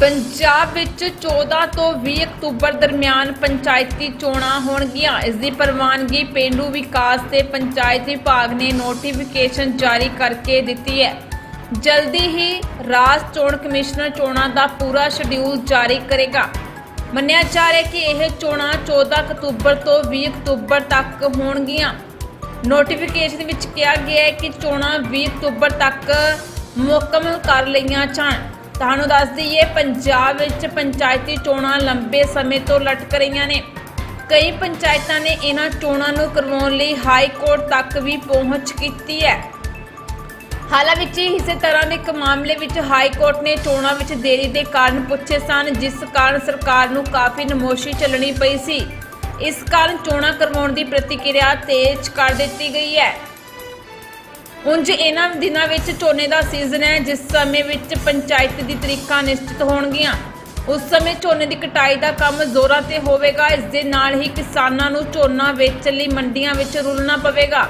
ਪੰਜਾਬ ਵਿੱਚ 14 ਤੋਂ 20 ਅਕਤੂਬਰ ਦਰਮਿਆਨ ਪੰਚਾਇਤੀ ਚੋਣਾਂ ਹੋਣਗੀਆਂ। ਇਸ ਦੀ ਪ੍ਰਵਾਨਗੀ ਪੇਂਡੂ ਵਿਕਾਸ ਤੇ ਪੰਚਾਇਤ ਵਿਭਾਗ ਨੇ ਨੋਟੀਫਿਕੇਸ਼ਨ ਜਾਰੀ ਕਰਕੇ ਦਿੱਤੀ ਹੈ। ਜਲਦੀ ਹੀ ਰਾਜ ਚੋਣ ਕਮਿਸ਼ਨਰ ਚੋਣਾਂ ਦਾ ਪੂਰਾ ਸ਼ਡਿਊਲ ਜਾਰੀ ਕਰੇਗਾ। ਮੰਨਿਆ ਜਾ ਰਿਹਾ ਕਿ ਇਹ ਚੋਣਾਂ 14 ਅਕਤੂਬਰ ਤੋਂ 20 ਅਕਤੂਬਰ ਤੱਕ ਹੋਣਗੀਆਂ। ਨੋਟੀਫਿਕੇਸ਼ਨ ਵਿੱਚ ਕਿਹਾ ਗਿਆ ਹੈ ਕਿ ਚੋਣਾਂ 20 ਅਕਤੂਬਰ ਤੱਕ ਮੁਕੰਮਲ ਕਰ ਲਈਆਂ ਜਾਣ। ਤੁਹਾਨੂੰ ਦੱਸ ਦਈਏ, ਪੰਜਾਬ ਵਿੱਚ ਪੰਚਾਇਤੀ ਚੋਣਾਂ ਲੰਬੇ ਸਮੇਂ ਤੋਂ ਲਟਕ ਰਹੀਆਂ ਨੇ। ਕਈ ਪੰਚਾਇਤਾਂ ਨੇ ਇਹਨਾਂ ਚੋਣਾਂ ਨੂੰ ਕਰਵਾਉਣ ਲਈ ਹਾਈ ਕੋਰਟ ਤੱਕ ਵੀ ਪਹੁੰਚ ਕੀਤੀ ਹੈ। ਹਾਲਾਂ ਹਾਲਾਂਕਿ ਇਸੇ ਤਰ੍ਹਾਂ ਦੇ ਇੱਕ ਮਾਮਲੇ ਵਿੱਚ ਹਾਈ ਕੋਰਟ ਨੇ ਚੋਣਾਂ ਵਿੱਚ ਦੇਰੀ ਦੇ ਕਾਰਨ ਪੁੱਛੇ ਸਨ, ਜਿਸ ਕਾਰਨ ਸਰਕਾਰ ਨੂੰ ਕਾਫੀ ਨਮੋਸ਼ੀ ਚੱਲਣੀ ਪਈ ਸੀ। ਇਸ ਕਾਰਨ ਚੋਣਾਂ ਕਰਵਾਉਣ ਦੀ ਪ੍ਰਤੀਕਿਰਿਆ ਤੇਜ਼ ਕਰ ਦਿੱਤੀ ਗਈ ਹੈ। ਉਂਝ ਇਹਨਾਂ ਦਿਨਾਂ ਵਿੱਚ ਝੋਨੇ ਦਾ ਸੀਜ਼ਨ ਹੈ, ਜਿਸ ਸਮੇਂ ਵਿੱਚ ਪੰਚਾਇਤ ਦੀ ਤਰੀਕਾਂ ਨਿਸ਼ਚਿਤ ਹੋਣਗੀਆਂ। ਉਸ ਸਮੇਂ ਝੋਨੇ ਦੀ ਕਟਾਈ ਦਾ ਕੰਮ ਜ਼ੋਰਾਂ ਤੇ ਹੋਵੇਗਾ, ਇਸ ਦੇ ਨਾਲ ਹੀ ਕਿਸਾਨਾਂ ਨੂੰ ਝੋਨਾ ਵੇਚਣ ਲਈ ਮੰਡੀਆਂ ਵਿੱਚ ਰੁਲਣਾ ਪਵੇਗਾ।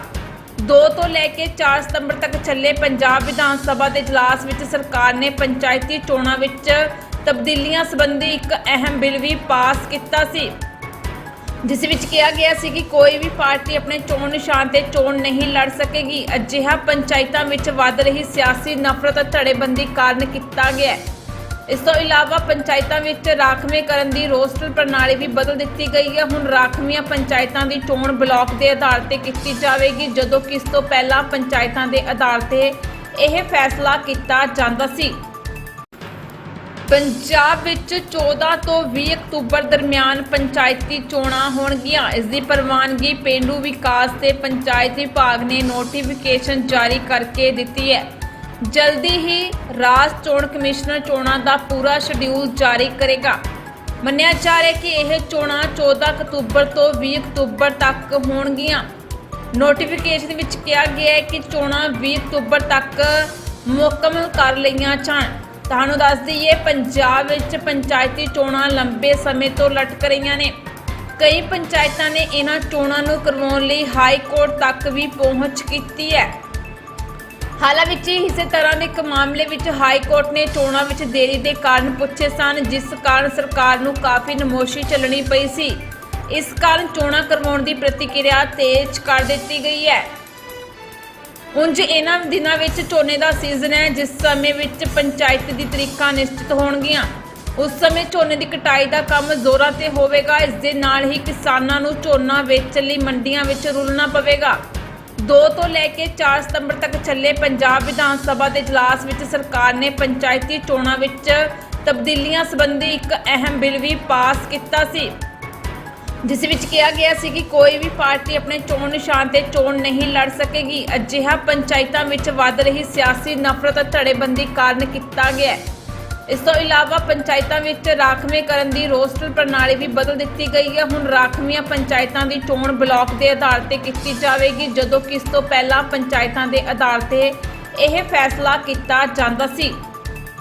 2 ਤੋਂ ਲੈ ਕੇ 4 ਸਤੰਬਰ ਤੱਕ ਚੱਲੇ ਪੰਜਾਬ ਵਿਧਾਨ ਸਭਾ ਦੇ ਇਜਲਾਸ ਵਿੱਚ ਸਰਕਾਰ ਨੇ ਪੰਚਾਇਤੀ ਚੋਣਾਂ ਵਿੱਚ ਤਬਦੀਲੀਆਂ ਸੰਬੰਧੀ ਇੱਕ ਅਹਿਮ ਬਿੱਲ ਵੀ ਪਾਸ ਕੀਤਾ ਸੀ। ਜਿਸ ਵਿੱਚ ਕਿਹਾ ਗਿਆ ਸੀ ਕਿ ਕੋਈ ਵੀ ਪਾਰਟੀ ਆਪਣੇ ਚੋਣ ਨਿਸ਼ਾਨ ਤੇ ਚੋਣ ਨਹੀਂ ਲੜ ਸਕੇਗੀ। ਅਜਿਹਾ ਪੰਚਾਇਤਾਂ ਵਿੱਚ ਵੱਧ ਰਹੀ ਸਿਆਸੀ ਨਫ਼ਰਤ ਅਤੇ ਧੜੇਬੰਦੀ ਕਾਰਨ ਕੀਤਾ ਗਿਆ ਹੈ। ਇਸ ਤੋਂ ਇਲਾਵਾ ਪੰਚਾਇਤਾਂ ਵਿੱਚ ਰਾਖਵੇਂ ਕਰਨ ਦੀ ਰੋਸਟਰ ਪ੍ਰਣਾਲੀ ਵੀ ਬਦਲ ਦਿੱਤੀ ਗਈ ਹੈ। ਹੁਣ ਰਾਖਵੀਆਂ ਪੰਚਾਇਤਾਂ ਦੀ ਚੋਣ ਬਲਾਕ ਦੇ ਆਧਾਰ ਤੇ ਕੀਤੀ ਜਾਵੇਗੀ, ਜਦੋਂ ਕਿ ਇਸ ਤੋਂ ਪਹਿਲਾਂ ਪੰਚਾਇਤਾਂ ਦੇ ਆਧਾਰ ਤੇ ਇਹ ਫੈਸਲਾ ਕੀਤਾ ਜਾਂਦਾ ਸੀ। ਪੰਜਾਬ ਵਿੱਚ 14 ਤੋਂ 20 ਅਕਤੂਬਰ ਦਰਮਿਆਨ ਪੰਚਾਇਤੀ ਚੋਣਾਂ ਹੋਣਗੀਆਂ। ਇਸ ਦੀ ਪ੍ਰਵਾਨਗੀ ਪੇਂਡੂ ਵਿਕਾਸ ਤੇ ਪੰਚਾਇਤ ਵਿਭਾਗ ਨੇ ਨੋਟੀਫਿਕੇਸ਼ਨ ਜਾਰੀ ਕਰਕੇ ਦਿੱਤੀ ਹੈ। ਜਲਦੀ ਹੀ ਰਾਜ ਚੋਣ ਕਮਿਸ਼ਨਰ ਚੋਣਾਂ ਦਾ ਪੂਰਾ ਸ਼ਡਿਊਲ ਜਾਰੀ ਕਰੇਗਾ। ਮੰਨਿਆ ਜਾ ਰਿਹਾ ਕਿ ਇਹ ਚੋਣਾਂ 14 ਅਕਤੂਬਰ ਤੋਂ 20 ਅਕਤੂਬਰ ਤੱਕ ਹੋਣਗੀਆਂ। ਨੋਟੀਫਿਕੇਸ਼ਨ ਵਿੱਚ ਕਿਹਾ ਗਿਆ ਹੈ ਕਿ ਚੋਣਾਂ 20 ਅਕਤੂਬਰ ਤੱਕ ਮੁਕੰਮਲ ਕਰ ਲਈਆਂ ਜਾਣ। ਤੁਹਾਨੂੰ ਦੱਸ ਦਈਏ, ਪੰਜਾਬ ਵਿੱਚ ਪੰਚਾਇਤੀ ਚੋਣਾਂ ਲੰਬੇ ਸਮੇਂ ਤੋਂ ਲਟਕ ਰਹੀਆਂ ਨੇ। ਕਈ ਪੰਚਾਇਤਾਂ ਨੇ ਇਹਨਾਂ ਚੋਣਾਂ ਨੂੰ ਕਰਵਾਉਣ ਲਈ ਹਾਈ ਕੋਰਟ ਤੱਕ ਵੀ ਪਹੁੰਚ ਕੀਤੀ ਹੈ। ਹਾਲਾਂ ਹਾਲਾਂਕਿ ਇਸੇ ਤਰ੍ਹਾਂ ਦੇ ਇੱਕ ਮਾਮਲੇ ਵਿੱਚ ਹਾਈ ਕੋਰਟ ਨੇ ਚੋਣਾਂ ਵਿੱਚ ਦੇਰੀ ਦੇ ਕਾਰਨ ਪੁੱਛੇ ਸਨ, ਜਿਸ ਕਾਰਨ ਸਰਕਾਰ ਨੂੰ ਕਾਫੀ ਨਮੋਸ਼ੀ ਚੱਲਣੀ ਪਈ ਸੀ। ਇਸ ਕਾਰਨ ਚੋਣਾਂ ਕਰਵਾਉਣ ਦੀ ਪ੍ਰਤੀਕਿਰਿਆ ਤੇਜ਼ ਕਰ ਦਿੱਤੀ ਗਈ ਹੈ। ਉਂਝ ਇਹਨਾਂ ਦਿਨਾਂ ਵਿੱਚ ਝੋਨੇ ਦਾ ਸੀਜ਼ਨ ਹੈ, ਜਿਸ ਸਮੇਂ ਵਿੱਚ ਪੰਚਾਇਤ ਦੀ ਤਰੀਕਾਂ ਨਿਸ਼ਚਿਤ ਹੋਣਗੀਆਂ। ਉਸ ਸਮੇਂ ਝੋਨੇ ਦੀ ਕਟਾਈ ਦਾ ਕੰਮ ਜ਼ੋਰਾਂ ਤੇ ਹੋਵੇਗਾ, ਇਸ ਦੇ ਨਾਲ ਹੀ ਕਿਸਾਨਾਂ ਨੂੰ ਝੋਨਾ ਵੇਚਣ ਲਈ ਮੰਡੀਆਂ ਵਿੱਚ ਰੁਲਣਾ ਪਵੇਗਾ। 2 ਤੋਂ ਲੈ ਕੇ 4 ਸਤੰਬਰ ਤੱਕ ਚੱਲੇ ਪੰਜਾਬ ਵਿਧਾਨ ਸਭਾ ਦੇ ਇਜਲਾਸ ਵਿੱਚ ਸਰਕਾਰ ਨੇ ਪੰਚਾਇਤੀ ਚੋਣਾਂ ਵਿੱਚ ਤਬਦੀਲੀਆਂ ਸੰਬੰਧੀ ਇੱਕ ਅਹਿਮ ਬਿੱਲ ਵੀ ਪਾਸ ਕੀਤਾ ਸੀ। ਜਿਸ ਵਿੱਚ ਕਿਹਾ ਗਿਆ ਸੀ ਕਿ ਕੋਈ ਵੀ ਪਾਰਟੀ ਆਪਣੇ ਚੋਣ ਨਿਸ਼ਾਨ ਤੇ ਚੋਣ ਨਹੀਂ ਲੜ ਸਕੇਗੀ। ਅਜਿਹਾ ਪੰਚਾਇਤਾਂ ਵਿੱਚ ਵੱਧ ਰਹੀ ਸਿਆਸੀ ਨਫ਼ਰਤ ਅਤੇ ਧੜੇਬੰਦੀ ਕਾਰਨ ਕੀਤਾ ਗਿਆ ਹੈ। ਇਸ ਤੋਂ ਇਲਾਵਾ ਪੰਚਾਇਤਾਂ ਵਿੱਚ ਰਾਖਵੇਂ ਕਰਨ ਦੀ ਰੋਸਟਰ ਪ੍ਰਣਾਲੀ ਵੀ ਬਦਲ ਦਿੱਤੀ ਗਈ ਹੈ। ਹੁਣ ਰਾਖਵੀਆਂ ਪੰਚਾਇਤਾਂ ਦੀ ਚੋਣ ਬਲਾਕ ਦੇ ਆਧਾਰ ਤੇ ਕੀਤੀ ਜਾਵੇਗੀ, ਜਦੋਂ ਕਿ ਇਸ ਤੋਂ ਪਹਿਲਾਂ ਪੰਚਾਇਤਾਂ ਦੇ ਆਧਾਰ ਤੇ ਇਹ ਫੈਸਲਾ ਕੀਤਾ ਜਾਂਦਾ ਸੀ।